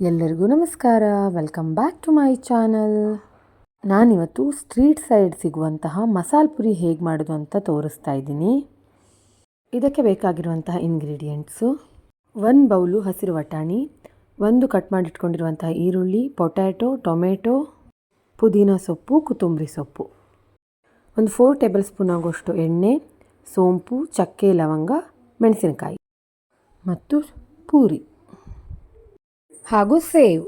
ಎಲ್ಲರಿಗೂ ನಮಸ್ಕಾರ. Welcome back to my channel ನಾನಿವತ್ತು ಸ್ಟ್ರೀಟ್ ಸೈಡ್ ಸಿಗುವಂತಹ ಮಸಾಲ ಪುರಿ ಹೇಗೆ ಮಾಡೋದು ಅಂತ ತೋರಿಸ್ತಾ ಇದ್ದೀನಿ. ಇದಕ್ಕೆ ಬೇಕಾಗಿರುವಂತಹ ಇಂಗ್ರೀಡಿಯೆಂಟ್ಸು ಒನ್ ಬೌಲು ಹಸಿರು ವಟಾಣಿ, ಒಂದು ಕಟ್ ಮಾಡಿಟ್ಕೊಂಡಿರುವಂತಹ ಈರುಳ್ಳಿ ಪೊಟ್ಯಾಟೊ ಟೊಮೆಟೊ ಪುದೀನ ಸೊಪ್ಪು, ಕೊತ್ತಂಬರಿ ಸೊಪ್ಪು. ಒಂದು ಫೋರ್ ಟೇಬಲ್ ಸ್ಪೂನ್ ಆಗುವಷ್ಟು ಎಣ್ಣೆ, ಸೋಂಪು, ಚಕ್ಕೆ, ಲವಂಗ, ಮೆಣಸಿನಕಾಯಿ ಮತ್ತು ಪೂರಿ. ಹಾಗೂ ಸೇವ್.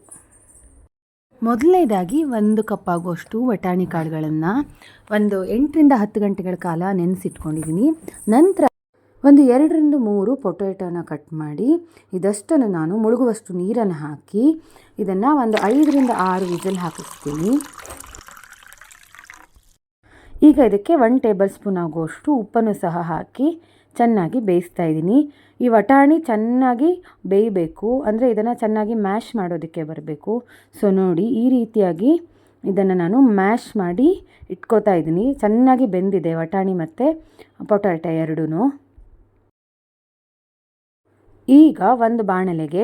ಮೊದಲನೇದಾಗಿ ಒಂದು ಕಪ್ ಆಗುವಷ್ಟು ಬಟಾಣಿ ಕಾಳುಗಳನ್ನು ಒಂದು ಎಂಟರಿಂದ ಹತ್ತು ಗಂಟೆಗಳ ಕಾಲ ನೆನೆಸಿಟ್ಕೊಂಡಿದ್ದೀನಿ. ನಂತರ ಒಂದು ಎರಡರಿಂದ ಮೂರು ಪೊಟ್ಯಾಟೋನ ಕಟ್ ಮಾಡಿ ಇದಷ್ಟನ್ನು ನಾನು ಮುಳುಗುವಷ್ಟು ನೀರನ್ನು ಹಾಕಿ ಇದನ್ನು ಒಂದು ಐದರಿಂದ ಆರು ವಿಜಲ್ ಹಾಕಿಸ್ತೀನಿ. ಈಗ ಇದಕ್ಕೆ ಒನ್ ಟೇಬಲ್ ಸ್ಪೂನ್ ಆಗುವಷ್ಟು ಉಪ್ಪನ್ನು ಸಹ ಹಾಕಿ ಚೆನ್ನಾಗಿ ಬೇಯಿಸ್ತಾ ಇದ್ದೀನಿ. ಈ ವಟಾಣಿ ಚೆನ್ನಾಗಿ ಬೇಯಬೇಕು. ಅಂದರೆ ಇದನ್ನು ಚೆನ್ನಾಗಿ ಮ್ಯಾಶ್ ಮಾಡೋದಕ್ಕೆ ಬರಬೇಕು. ಸೊ ನೋಡಿ, ಈ ರೀತಿಯಾಗಿ ಇದನ್ನು ನಾನು ಮ್ಯಾಶ್ ಮಾಡಿ ಇಟ್ಕೋತಾ ಇದ್ದೀನಿ. ಚೆನ್ನಾಗಿ ಬೆಂದಿದೆ ವಟಾಣಿ ಮತ್ತು ಪೊಟಾಟೊ ಎರಡೂ ಈಗ ಒಂದು ಬಾಣಲೆಗೆ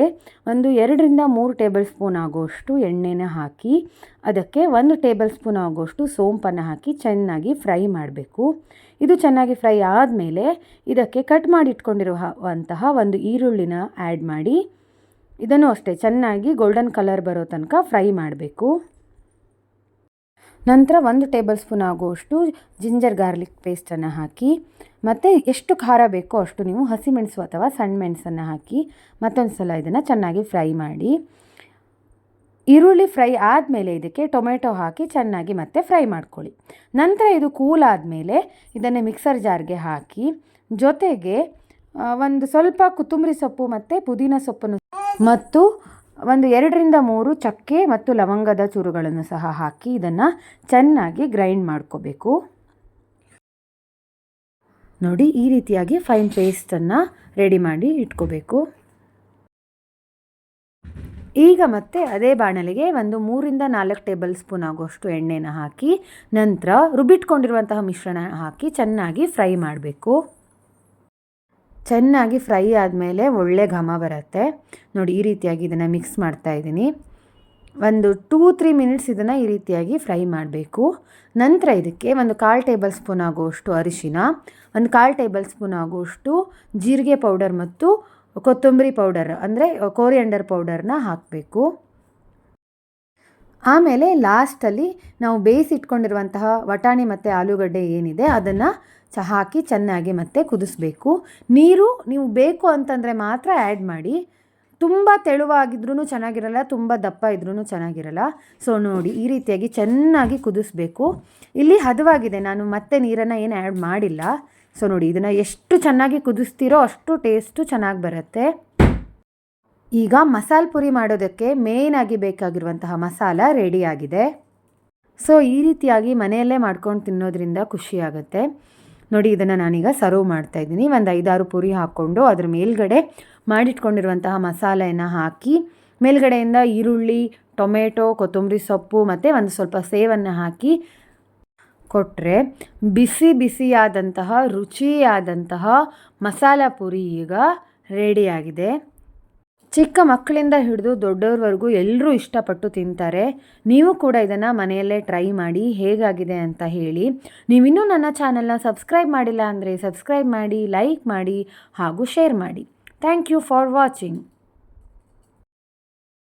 ಒಂದು ಎರಡರಿಂದ ಮೂರು ಟೇಬಲ್ ಸ್ಪೂನ್ ಆಗೋಷ್ಟು ಎಣ್ಣೆನ ಹಾಕಿ, ಅದಕ್ಕೆ ಒಂದು ಟೇಬಲ್ ಸ್ಪೂನ್ ಆಗೋಷ್ಟು ಸೋಂಪನ್ನು ಹಾಕಿ ಚೆನ್ನಾಗಿ ಫ್ರೈ ಮಾಡಬೇಕು. ಇದು ಚೆನ್ನಾಗಿ ಫ್ರೈ ಆದಮೇಲೆ ಇದಕ್ಕೆ ಕಟ್ ಮಾಡಿ ಇಟ್ಕೊಂಡಿರುವಂತಹ ಒಂದು ಈರುಳ್ಳಿನ ಆ್ಯಡ್ ಮಾಡಿ, ಇದನ್ನು ಅಷ್ಟೇ ಚೆನ್ನಾಗಿ ಗೋಲ್ಡನ್ ಕಲರ್ ಬರೋ ತನಕ ಫ್ರೈ ಮಾಡಬೇಕು. ನಂತರ ಒಂದು ಟೇಬಲ್ ಸ್ಪೂನ್ ಆಗುವಷ್ಟು ಜಿಂಜರ್ ಗಾರ್ಲಿಕ್ ಪೇಸ್ಟನ್ನು ಹಾಕಿ, ಮತ್ತು ಎಷ್ಟು ಖಾರ ಬೇಕೋ ಅಷ್ಟು ನೀವು ಹಸಿಮೆಣಸು ಅಥವಾ ಸಣ್ಣ ಮೆಣಸನ್ನು ಹಾಕಿ ಮತ್ತೊಂದು ಸಲ ಇದನ್ನು ಚೆನ್ನಾಗಿ ಫ್ರೈ ಮಾಡಿ. ಈರುಳ್ಳಿ ಫ್ರೈ ಆದಮೇಲೆ ಇದಕ್ಕೆ ಟೊಮೆಟೊ ಹಾಕಿ ಚೆನ್ನಾಗಿ ಮತ್ತೆ ಫ್ರೈ ಮಾಡ್ಕೊಳ್ಳಿ. ನಂತರ ಇದು ಕೂಲ್ ಆದಮೇಲೆ ಇದನ್ನು ಮಿಕ್ಸರ್ ಜಾರ್ಗೆ ಹಾಕಿ ಜೊತೆಗೆ ಒಂದು ಸ್ವಲ್ಪ ಕೊತ್ತಂಬರಿ ಸೊಪ್ಪು ಮತ್ತು ಪುದೀನ ಸೊಪ್ಪನ್ನು ಮತ್ತು ಒಂದು ಎರಡರಿಂದ ಮೂರು ಚಕ್ಕೆ ಮತ್ತು ಲವಂಗದ ಚೂರುಗಳನ್ನು ಸಹ ಹಾಕಿ ಇದನ್ನು ಚೆನ್ನಾಗಿ ಗ್ರೈಂಡ್ ಮಾಡ್ಕೋಬೇಕು. ನೋಡಿ, ಈ ರೀತಿಯಾಗಿ ಫೈನ್ ಪೇಸ್ಟನ್ನು ರೆಡಿ ಮಾಡಿ ಇಟ್ಕೋಬೇಕು. ಈಗ ಮತ್ತೆ ಅದೇ ಬಾಣಲೆಗೆ ಒಂದು ಮೂರಿಂದ ನಾಲ್ಕು ಟೇಬಲ್ ಸ್ಪೂನ್ ಆಗುವಷ್ಟು ಎಣ್ಣೆನ ಹಾಕಿ, ನಂತರ ರುಬ್ಬಿಟ್ಕೊಂಡಿರುವಂತಹ ಮಿಶ್ರಣ ಹಾಕಿ ಚೆನ್ನಾಗಿ ಫ್ರೈ ಮಾಡಬೇಕು. ಚೆನ್ನಾಗಿ ಫ್ರೈ ಆದಮೇಲೆ ಒಳ್ಳೆ ಘಮ ಬರುತ್ತೆ. ನೋಡಿ, ಈ ರೀತಿಯಾಗಿ ಇದನ್ನು ಮಿಕ್ಸ್ ಮಾಡ್ತಾ ಇದ್ದೀನಿ. ಒಂದು ಟೂ, ತ್ರೀ ಮಿನಿಟ್ಸ್ ಇದನ್ನು ಈ ರೀತಿಯಾಗಿ ಫ್ರೈ ಮಾಡಬೇಕು. ನಂತರ ಇದಕ್ಕೆ ಒಂದು ಕಾಲು ಟೇಬಲ್ ಸ್ಪೂನ್ ಆಗುವಷ್ಟು ಅರಿಶಿನ, ಒಂದು ಕಾಲು ಟೇಬಲ್ ಸ್ಪೂನ್ ಆಗುವಷ್ಟು ಜೀರಿಗೆ ಪೌಡರ್ ಮತ್ತು ಕೊತ್ತಂಬರಿ ಪೌಡರ್ ಅಂದರೆ ಕೋರಿಯಂಡರ್ ಪೌಡರ್ನ ಹಾಕಬೇಕು. ಆಮೇಲೆ ಲಾಸ್ಟಲ್ಲಿ ನಾವು ಬೇಯಿಸಿಟ್ಕೊಂಡಿರುವಂತಹ ವಟಾಣಿ ಮತ್ತು ಆಲೂಗಡ್ಡೆ ಏನಿದೆ, ಅದನ್ನು ಚ ಹಾಕಿ ಚೆನ್ನಾಗಿ ಮತ್ತೆ ಕುದಿಸ್ಬೇಕು. ನೀರು ನೀವು ಬೇಕು ಅಂತಂದರೆ ಮಾತ್ರ ಆ್ಯಡ್ ಮಾಡಿ. ತುಂಬ ತೆಳುವಾಗಿದ್ರೂ ಚೆನ್ನಾಗಿರಲ್ಲ, ತುಂಬ ದಪ್ಪ ಇದ್ರೂ ಚೆನ್ನಾಗಿರಲ್ಲ. ಸೊ ನೋಡಿ, ಈ ರೀತಿಯಾಗಿ ಚೆನ್ನಾಗಿ ಕುದಿಸ್ಬೇಕು. ಇಲ್ಲಿ ಹದವಾಗಿದೆ, ನಾನು ಮತ್ತೆ ನೀರನ್ನು ಏನು ಆ್ಯಡ್ ಮಾಡಿಲ್ಲ. ಸೊ ನೋಡಿ, ಇದನ್ನು ಎಷ್ಟು ಚೆನ್ನಾಗಿ ಕುದಿಸ್ತೀರೋ ಅಷ್ಟು ಟೇಸ್ಟು ಚೆನ್ನಾಗಿ ಬರುತ್ತೆ. ಈಗ ಮಸಾಲೆ ಪುರಿ ಮಾಡೋದಕ್ಕೆ ಮೇಯ್ನಾಗಿ ಬೇಕಾಗಿರುವಂತಹ ಮಸಾಲ ರೆಡಿಯಾಗಿದೆ ಸೊ ಈ ರೀತಿಯಾಗಿ ಮನೆಯಲ್ಲೇ ಮಾಡ್ಕೊಂಡು ತಿನ್ನೋದ್ರಿಂದ ಖುಷಿಯಾಗುತ್ತೆ ನೋಡಿ, ಇದನ್ನು ನಾನೀಗ ಸರ್ವ್ ಮಾಡ್ತಾ ಇದ್ದೀನಿ. ಒಂದು ಐದಾರು ಪುರಿ ಹಾಕ್ಕೊಂಡು ಅದ್ರ ಮೇಲ್ಗಡೆ ಮಾಡಿಟ್ಕೊಂಡಿರುವಂತಹ ಮಸಾಲೆಯನ್ನು ಹಾಕಿ, ಮೇಲ್ಗಡೆಯಿಂದ ಈರುಳ್ಳಿ, ಟೊಮೆಟೊ, ಕೊತ್ತಂಬರಿ ಸೊಪ್ಪು ಮತ್ತು ಒಂದು ಸ್ವಲ್ಪ ಸೇವನ್ನು ಹಾಕಿ ಕೊಟ್ಟರೆ ಬಿಸಿ ಬಿಸಿಯಾದಂತಹ, ರುಚಿಯಾದಂತಹ ಮಸಾಲ ಪುರಿ ಈಗ ರೆಡಿಯಾಗಿದೆ ಚಿಕ್ಕ ಮಕ್ಕಳಿಂದ ಹಿಡಿದು ದೊಡ್ಡವ್ರವರೆಗೂ ಎಲ್ಲರೂ ಇಷ್ಟಪಟ್ಟು ತಿಂತಾರೆ. ನೀವು ಕೂಡ ಇದನ್ನು ಮನೆಯಲ್ಲೇ ಟ್ರೈ ಮಾಡಿ ಹೇಗಾಗಿದೆ ಅಂತ ಹೇಳಿ. ನೀವಿನ್ನೂ ನನ್ನ ಚಾನಲ್ನ ಸಬ್ಸ್ಕ್ರೈಬ್ ಮಾಡಿಲ್ಲ ಅಂದರೆ ಸಬ್ಸ್ಕ್ರೈಬ್ ಮಾಡಿ ಲೈಕ್ ಮಾಡಿ ಹಾಗೂ ಶೇರ್ ಮಾಡಿ. Thank you for watching